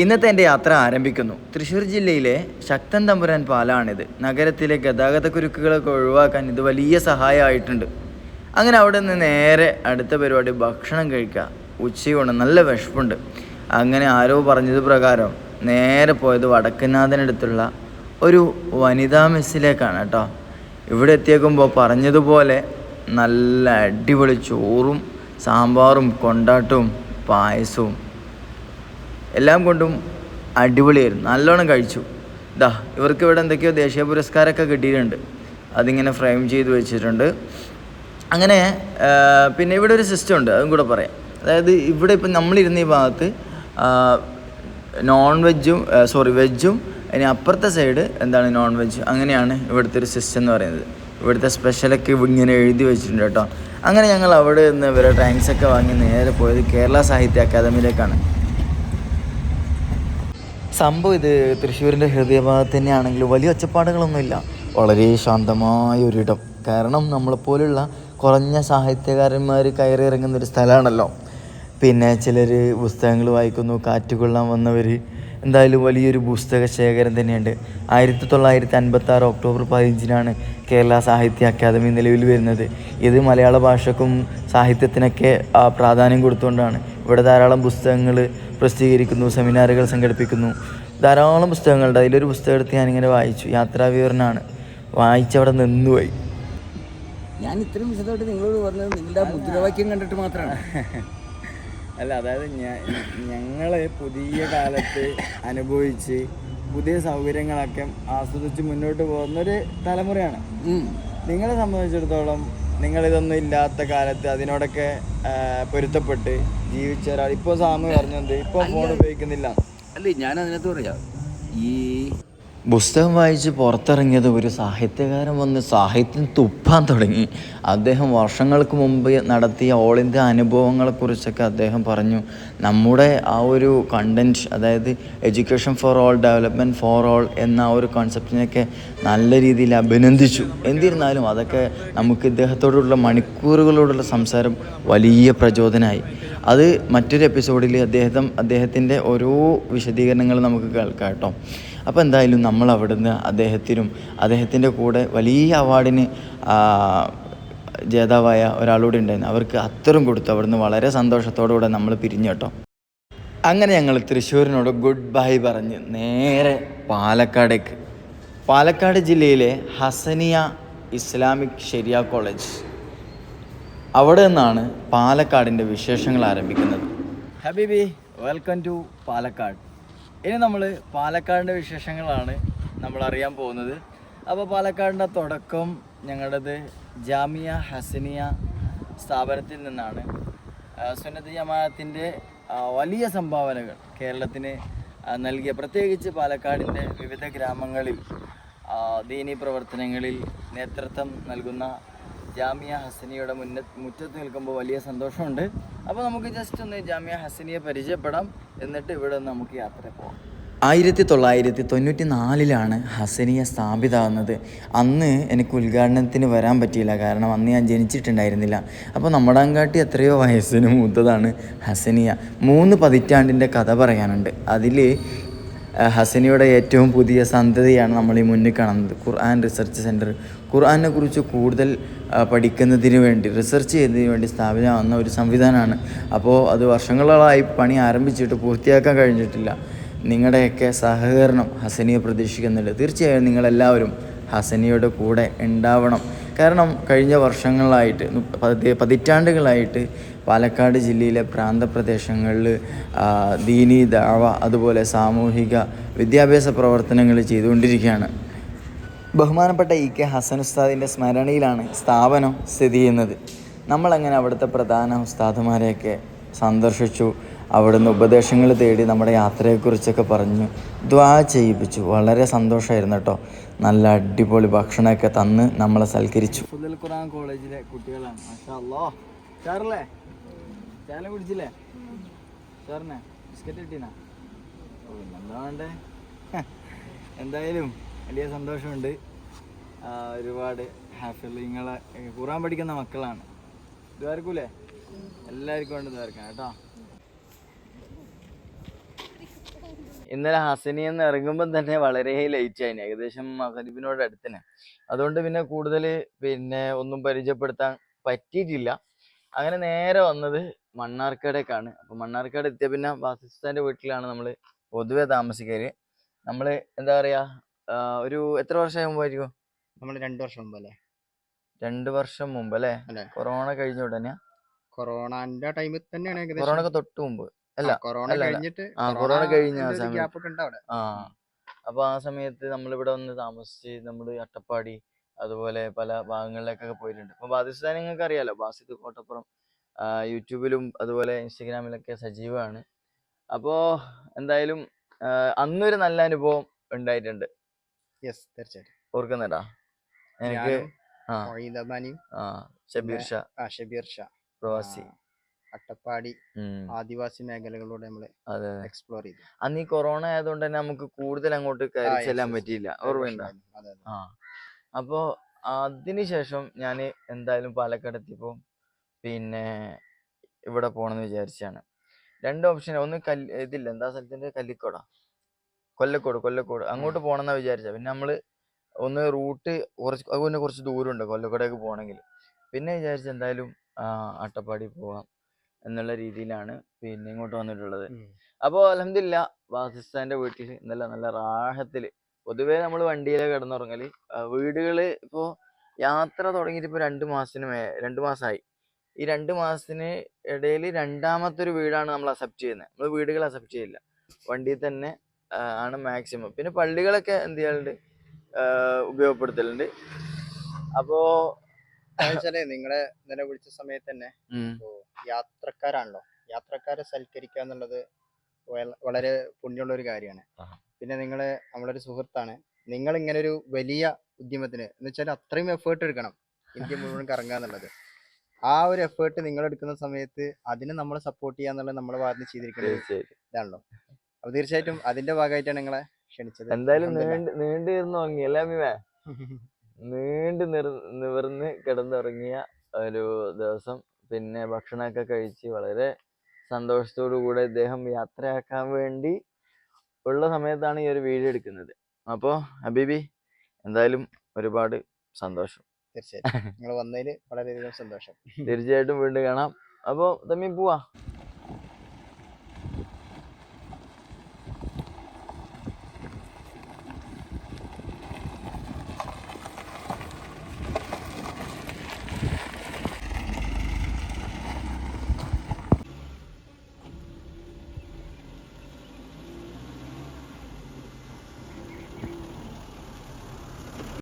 ഇന്നത്തെ എന്റെ യാത്ര ആരംഭിക്കുന്നു. തൃശ്ശൂർ ജില്ലയിലെ ശക്തൻ തമ്പുരാൻ പാലാണിത്. നഗരത്തിലെ ഗതാഗത കുരുക്കുകളൊക്കെ ഒഴിവാക്കാൻ ഇത് വലിയ സഹായമായിട്ടുണ്ട്. അങ്ങനെ അവിടെ നിന്ന് നേരെ അടുത്ത പരിപാടി ഭക്ഷണം കഴിക്കുക. ഉച്ചയൂണ് നല്ല വിഷപ്പുണ്ട് അങ്ങനെ ആരോ പറഞ്ഞത് പ്രകാരം നേരെ പോയത് വടക്കനാഥനടുത്തുള്ള ഒരു വനിതാ മെസ്സിലേക്കാണ് കേട്ടോ. ഇവിടെ എത്തിയേക്കുമ്പോൾ പറഞ്ഞതുപോലെ നല്ല അടിപൊളി ചോറും സാമ്പാറും കൊണ്ടാട്ടവും പായസവും എല്ലാം കൊണ്ടും അടിപൊളിയായിരുന്നു. നല്ലോണം കഴിച്ചു. ഇതാ ഇവർക്ക് ഇവിടെ എന്തൊക്കെയോ ദേശീയ പുരസ്കാരമൊക്കെ കിട്ടിയിട്ടുണ്ട്. അതിങ്ങനെ ഫ്രെയിം ചെയ്ത് വെച്ചിട്ടുണ്ട്. അങ്ങനെ പിന്നെ ഇവിടെ ഒരു സിസ്റ്റം ഉണ്ട് അതും കൂടെ പറയാം. അതായത് ഇവിടെ ഇപ്പം നമ്മളിരുന്ന ഈ ഭാഗത്ത് നോൺ വെജും സോറി വെജും അതിന് അപ്പുറത്തെ സൈഡ് എന്താണ് നോൺ വെജ് അങ്ങനെയാണ് ഇവിടുത്തെ ഒരു സിസ്റ്റം എന്ന് പറയുന്നത്. ഇവിടുത്തെ സ്പെഷ്യലൊക്കെ ഇങ്ങനെ എഴുതി വെച്ചിട്ടുണ്ട് കേട്ടോ. അങ്ങനെ ഞങ്ങൾ അവിടെ നിന്ന് ഇവരെ ഒക്കെ വാങ്ങി നേരെ പോയത് കേരള സാഹിത്യ അക്കാദമിയിലേക്കാണ് സംഭവം ഇത് തൃശ്ശൂരിന്റെ ഹൃദയഭാഗത്ത് തന്നെയാണെങ്കിലും വലിയ ഒച്ചപ്പാടുകളൊന്നുമില്ല. വളരെ ശാന്തമായ ഒരിടം കാരണം നമ്മളെപ്പോലുള്ള കുറഞ്ഞ സാഹിത്യകാരന്മാർ കയറി ഇറങ്ങുന്ന ഒരു സ്ഥലമാണല്ലോ. പിന്നെ ചിലർ പുസ്തകങ്ങൾ വായിക്കുന്നു കാറ്റ് കൊള്ളാൻ വന്നവർ എന്തായാലും വലിയൊരു പുസ്തക ശേഖരം തന്നെയുണ്ട്. ആയിരത്തി തൊള്ളായിരത്തി അൻപത്തി ആറ് ഒക്ടോബർ പതിനഞ്ചിനാണ് കേരള സാഹിത്യ അക്കാദമി നിലവിൽ വരുന്നത്. ഇത് മലയാള ഭാഷക്കും സാഹിത്യത്തിനൊക്കെ പ്രാധാന്യം കൊടുത്തുകൊണ്ടാണ്. ഇവിടെ ധാരാളം പുസ്തകങ്ങൾ പ്രസിദ്ധീകരിക്കുന്നു സെമിനാറുകൾ സംഘടിപ്പിക്കുന്നു. ധാരാളം പുസ്തകങ്ങളുണ്ട് അതിലൊരു പുസ്തകം എടുത്ത് ഞാനിങ്ങനെ വായിച്ചു. യാത്രാവിവരണമാണ് വായിച്ചവിടെ നിന്നുപോയി. ഞാൻ ഇത്രയും വിശദമായിട്ട് നിങ്ങളോട് പറഞ്ഞത് നിങ്ങളുടെ മുദ്രാവാക്യം കണ്ടിട്ട് മാത്രമാണ്. അല്ല അതായത് ഞാൻ ഞങ്ങൾ പുതിയ കാലത്ത് അനുഭവിച്ച് പുതിയ സൗകര്യങ്ങളൊക്കെ ആസ്വദിച്ച് മുന്നോട്ട് പോകുന്നൊരു തലമുറയാണ്. ഉം. നിങ്ങളെ സംബന്ധിച്ചിടത്തോളം നിങ്ങളിതൊന്നും ഇല്ലാത്ത കാലത്ത് അതിനോടൊക്കെ പൊരുത്തപ്പെട്ട് ജീവിച്ച ഒരാൾ. ഇപ്പോൾ സാമ് പറഞ്ഞത് ഇപ്പോൾ ഫോൺ ഉപയോഗിക്കുന്നില്ല. അല്ലേ ഞാൻ അതിനകത്ത് പറയാം. ഈ പുസ്തകം വായിച്ച് പുറത്തിറങ്ങിയത് ഒരു സാഹിത്യകാരൻ വന്ന് സാഹിത്യം തുപ്പാൻ തുടങ്ങി. അദ്ദേഹം വർഷങ്ങൾക്ക് മുമ്പ് നടത്തിയ ഓൾ ഇന്ത്യ അനുഭവങ്ങളെക്കുറിച്ചൊക്കെ അദ്ദേഹം പറഞ്ഞു. നമ്മുടെ ആ ഒരു കണ്ടന്റ് അതായത് education for all development for all എന്ന ആ ഒരു കോൺസെപ്റ്റിനെയൊക്കെ നല്ല രീതിയിൽ അഭിനന്ദിച്ചു. എന്നിരുന്നാലും അതൊക്കെ നമുക്ക് ഇദ്ദേഹത്തോടുള്ള മണിക്കൂറുകളോടുള്ള സംസാരം വലിയ പ്രചോദനമായി. അത് മറ്റൊരു എപ്പിസോഡിൽ അദ്ദേഹം അദ്ദേഹത്തിന്റെ ഓരോ വിശദീകരണങ്ങൾ നമുക്ക് കേൾക്കാം കേട്ടോ. അപ്പോൾ എന്തായാലും നമ്മൾ അവിടുന്ന് അദ്ദേഹത്തിനും അദ്ദേഹത്തിന്റെ കൂടെ വലിയ അവാർഡിന് ജേതാവായ ഒരാളൂടെ ഉണ്ടായിരുന്നു. അവർക്ക് അത്തരം കൊടുത്തു. അവിടുന്ന് വളരെ സന്തോഷത്തോടുകൂടെ നമ്മൾ പിരിഞ്ഞു കേട്ടോ. അങ്ങനെ ഞങ്ങൾ തൃശ്ശൂരിനോട് ഗുഡ് ബൈ പറഞ്ഞ് നേരെ പാലക്കാടേക്ക്. പാലക്കാട് ജില്ലയിലെ ഹസനിയ ഇസ്ലാമിക് ഷെരിയ കോളേജ് അവിടെ നിന്നാണ് പാലക്കാടിന്റെ വിശേഷങ്ങൾ ആരംഭിക്കുന്നത്. ഹബീബി വെൽക്കം ടു പാലക്കാട്. ഇനി നമ്മൾ പാലക്കാടിന്റെ വിശേഷങ്ങളാണ് നമ്മൾ അറിയാൻ പോകുന്നത്. അപ്പോൾ പാലക്കാടിന്റെ തുടക്കം ഞങ്ങളുടേത് ജാമിയ ഹസനിയ സ്ഥാപനത്തിൽ നിന്നാണ്. സുന്നത്ത് ജമാഅത്തിന്റെ വലിയ സംഭാവനകൾ കേരളത്തിന് നൽകിയ. പ്രത്യേകിച്ച് പാലക്കാടിന്റെ വിവിധ ഗ്രാമങ്ങളിൽ ദീനീ പ്രവർത്തനങ്ങളിൽ നേതൃത്വം നൽകുന്ന ജാമിയ ഹസനിയുടെ മുന്ന മുറ്റത്ത് നിൽക്കുമ്പോൾ വലിയ സന്തോഷമുണ്ട്. അപ്പോൾ നമുക്ക് ജസ്റ്റ് ഒന്ന് ജാമിയ ഹസനിയെ പരിചയപ്പെടാം. എന്നിട്ട് ഇവിടെ നിന്ന് നമുക്ക് യാത്ര പോകാം ആയിരത്തി തൊള്ളായിരത്തി തൊണ്ണൂറ്റി നാലിലാണ് ഹസനിയ സ്ഥാപിതമാകുന്നത് അന്ന് എനിക്ക് ഉദ്ഘാടനത്തിന് വരാൻ പറ്റിയില്ല. കാരണം അന്ന് ഞാൻ ജനിച്ചിട്ടുണ്ടായിരുന്നില്ല. അപ്പോൾ നമ്മുടെങ്കാട്ടി എത്രയോ വയസ്സിന് മൂത്തതാണ് ഹസനിയ. മൂന്ന് പതിറ്റാണ്ടിന്റെ കഥ പറയാനുണ്ട്. അതിൽ ഹസനിയുടെ ഏറ്റവും പുതിയ സന്തതിയാണ് നമ്മൾ ഈ മുന്നിൽ കാണുന്നത്. ഖുർആൻ റിസർച്ച് സെന്റർ ഖുർആനെ കുറിച്ച് കൂടുതൽ പഠിക്കുന്നതിന് വേണ്ടി റിസർച്ച് ചെയ്യുന്നതിന് വേണ്ടി സ്ഥാപിതമാകുന്ന ഒരു സംവിധാനമാണ്. അപ്പോൾ അത് വർഷങ്ങളായി പണി ആരംഭിച്ചിട്ട് പൂർത്തിയാക്കാൻ കഴിഞ്ഞിട്ടില്ല. നിങ്ങളുടെയൊക്കെ സഹകരണം ഹസനിയെ പ്രതീക്ഷിക്കുന്നുണ്ട്. തീർച്ചയായും നിങ്ങളെല്ലാവരും ഹസനിയുടെ കൂടെ ഉണ്ടാവണം. കാരണം കഴിഞ്ഞ വർഷങ്ങളായിട്ട് പതി- പതിറ്റാണ്ടുകളായിട്ട് പാലക്കാട് ജില്ലയിലെ പ്രാന്തപ്രദേശങ്ങളിൽ ദീനി ദാവ അതുപോലെ സാമൂഹിക വിദ്യാഭ്യാസ പ്രവർത്തനങ്ങൾ ചെയ്തുകൊണ്ടിരിക്കുകയാണ്. ബഹുമാനപ്പെട്ട ഇ കെ ഹസൻ ഉസ്താദിന്റെ സ്മരണയിലാണ് സ്ഥാപനം സ്ഥിതി ചെയ്യുന്നത്. നമ്മളങ്ങനെ അവിടുത്തെ പ്രധാന ഉസ്താദുമാരെയൊക്കെ സന്ദർശിച്ചു അവിടുന്ന് ഉപദേശങ്ങൾ തേടി നമ്മുടെ യാത്രയെക്കുറിച്ചൊക്കെ പറഞ്ഞു ദ്വാ ചെയ്യിപ്പിച്ചു. വളരെ സന്തോഷമായിരുന്നു കേട്ടോ. നല്ല അടിപൊളി ഭക്ഷണമൊക്കെ തന്ന് നമ്മളെ സൽക്കരിച്ചു. ഖുർആൻ കോളേജിലെ കുട്ടികളാണ്. ചാല കുടിച്ചില്ലേ സാറിനെ ബിസ്ക്കറ്റ് കിട്ടീനാ? ഓ പിന്നെന്താ വേണ്ടേ? എന്തായാലും വലിയ സന്തോഷമുണ്ട്. ഒരുപാട് ഒരുപാട് ഹാഫിളിങ്ങളെ ഖുറാൻ പഠിക്കുന്ന മക്കളാണ്. ഇതുവാർക്കൂലേ എല്ലാവർക്കും വേണ്ടി ഇതുവാർക്കാം കേട്ടോ. ഇന്നലെ ഹസനി എന്ന് ഇറങ്ങുമ്പോൾ തന്നെ വളരെ ലേറ്റ് ആയിന് ഏകദേശം മകരിബിനോട് അടുത്തന്നെ. അതുകൊണ്ട് പിന്നെ കൂടുതൽ പിന്നെ ഒന്നും പരിചയപ്പെടുത്താൻ പറ്റിയിട്ടില്ല. അങ്ങനെ നേരെ വന്നത് മണ്ണാർക്കാടേക്കാണ്. അപ്പോൾ മണ്ണാർക്കാട് എത്തിയ പിന്നെ വാസിസ്ഥാന്റെ വീട്ടിലാണ് നമ്മൾ പൊതുവെ താമസിക്കൽ. നമ്മൾ എന്താ പറയാ ഒരു എത്ര വർഷം മുമ്പായിരിക്കും? നമ്മൾ രണ്ട് വർഷം മുമ്പ് അല്ലേ രണ്ട് വർഷം മുമ്പ് അല്ലേ? കൊറോണ കഴിഞ്ഞ ഉടനെ? കൊറോണന്റെ ടൈമിൽ തന്നെയാണ് കൊറോണ തൊട്ട് മുമ്പ്. അല്ല, കൊറോണ. കഴിഞ്ഞിട്ട് ആ, കൊറോണ കഴിഞ്ഞ ആ അപ്പൊ ആ സമയത്ത് നമ്മളിവിടെ വന്ന് താമസിച്ച് നമ്മൾ അട്ടപ്പാടി അതുപോലെ പല ഭാഗങ്ങളിലേക്കൊക്കെ പോയിട്ടുണ്ട്. അപ്പൊ ബാദിസ്ഥാൻ നിങ്ങൾക്ക് അറിയാലോ ബാസിദ് കോട്ടപ്പുറം യൂട്യൂബിലും അതുപോലെ ഇൻസ്റ്റഗ്രാമിലൊക്കെ സജീവമാണ്. അപ്പോൾ എന്തായാലും അന്നൊരു നല്ല അനുഭവം ഉണ്ടായിട്ടുണ്ട്. യെസ് തീർച്ചയായിട്ടും. ഓർക്കുന്നുണ്ടാ? എനിക്ക് ഷബീർ ഷാ. ആ ഷബീർ ഷാ. പ്രവാസി. അട്ടപ്പാടി ആദിവാസി മേഖലകളിലൂടെ നമ്മൾ എക്സ്പ്ലോർ ചെയ്തു. അന്ന് ഈ കൊറോണ ആയതുകൊണ്ട് തന്നെ നമുക്ക് കൂടുതൽ അങ്ങോട്ട് കയറി ചെല്ലാൻ. പറ്റിയില്ല. ഓർമ്മയുണ്ടോ? അപ്പോ അതിനുശേഷം ഞാൻ എന്തായാലും പാലക്കാട് എത്തിയപ്പോൾ പിന്നെ ഇവിടെ പോകണമെന്ന് വിചാരിച്ചാണ്. രണ്ട് ഓപ്ഷൻ ഒന്ന് കല്ല് ഇതില്ല. എന്താ സ്ഥലത്തിന്റെ കല്ലിക്കോടാ. കൊല്ലക്കോട് കൊല്ലക്കോട്. അങ്ങോട്ട് പോകണമെന്നാ വിചാരിച്ച. പിന്നെ നമ്മൾ ഒന്ന് റൂട്ട് കുറച്ച് അത് പിന്നെ കുറച്ച് ദൂരമുണ്ട് കൊല്ലക്കോടേക്ക് പോകണമെങ്കിൽ പിന്നെ വിചാരിച്ച എന്തായാലും അട്ടപ്പാടി പോവാം എന്നുള്ള രീതിയിലാണ് പിന്നെ ഇങ്ങോട്ട് വന്നിട്ടുള്ളത്. അപ്പോൾ അലഹമില്ല പാകിസ്ഥാന്റെ വീട്ടിൽ ഇന്നലെ നല്ല റാഹത്തിൽ പൊതുവേ നമ്മൾ വണ്ടിയിലെ കിടന്നുറങ്ങൽ. വീടുകൾ വീടുകൾ ഇപ്പോൾ യാത്ര തുടങ്ങിയിട്ട് ഇപ്പോൾ രണ്ട് മാസത്തിന് മേ രണ്ട് മാസമായി ഈ രണ്ട് മാസത്തിന് ഇടയിൽ രണ്ടാമത്തെ ഒരു വീടാണ് നമ്മൾ അക്സെപ്റ്റ് ചെയ്യുന്നത്. നമ്മൾ വീടുകൾ അക്സെപ്റ്റ് ചെയ്യില്ല. വണ്ടിയിൽ തന്നെ ആണ് മാക്സിമം പിന്നെ പള്ളികളൊക്കെ എന്ത് ചെയ്യാറുണ്ട്? ഉപയോഗപ്പെടുത്തലുണ്ട്. അപ്പോ നിങ്ങളെ ഇന്നലെ വിളിച്ച സമയത്ത് തന്നെ യാത്രക്കാരാണല്ലോ. യാത്രക്കാരെ സൽക്കരിക്കുക എന്നുള്ളത് വളരെ പുണ്യമുള്ള ഒരു കാര്യമാണ്. പിന്നെ നിങ്ങൾ നമ്മളൊരു സുഹൃത്താണ്. നിങ്ങൾ ഇങ്ങനെ ഒരു വലിയ ഉദ്യമത്തിന് എന്ന് വെച്ചാൽ അത്രയും എഫേർട്ട് എടുക്കണം. ഇന്ത്യ മുഴുവൻ കറങ്ങുക എന്നുള്ളത്. ആ ഒരു എഫേർട്ട് നിങ്ങൾ എടുക്കുന്ന സമയത്ത് അതിനെ നമ്മൾ സപ്പോർട്ട് ചെയ്യുക എന്നുള്ളത് നമ്മളെ ഭാഗത്ത് ചെയ്തിരിക്കുന്നത് ഇതാണല്ലോ. അപ്പൊ തീർച്ചയായിട്ടും അതിന്റെ ഭാഗമായിട്ടാണ് നിങ്ങളെ ക്ഷണിച്ചത്. എന്തായാലും അൽഹംദുലില്ലാ. നീണ്ട് നീണ്ടു ഇരുന്ന് ഉറങ്ങി അല്ലേ അമ്മീമേ നീണ്ട് നിർ നിവർന്ന് കിടന്നുറങ്ങിയ ഒരു ദിവസം പിന്നെ ഭക്ഷണമൊക്കെ കഴിച്ച് വളരെ സന്തോഷത്തോടു കൂടെ ഇദ്ദേഹം യാത്രയാക്കാൻ വേണ്ടി ഉള്ള സമയത്താണ് ഈ ഒരു വീഡിയോ എടുക്കുന്നത്. അപ്പോൾ ഹബീബി എന്തായാലും ഒരുപാട് സന്തോഷം. തീർച്ചയായിട്ടും. നിങ്ങൾ വന്നതിൽ വളരെയധികം സന്തോഷം. തീർച്ചയായിട്ടും വീണ്ടും കാണാം. അപ്പോൾ തമ്മി പോവാ.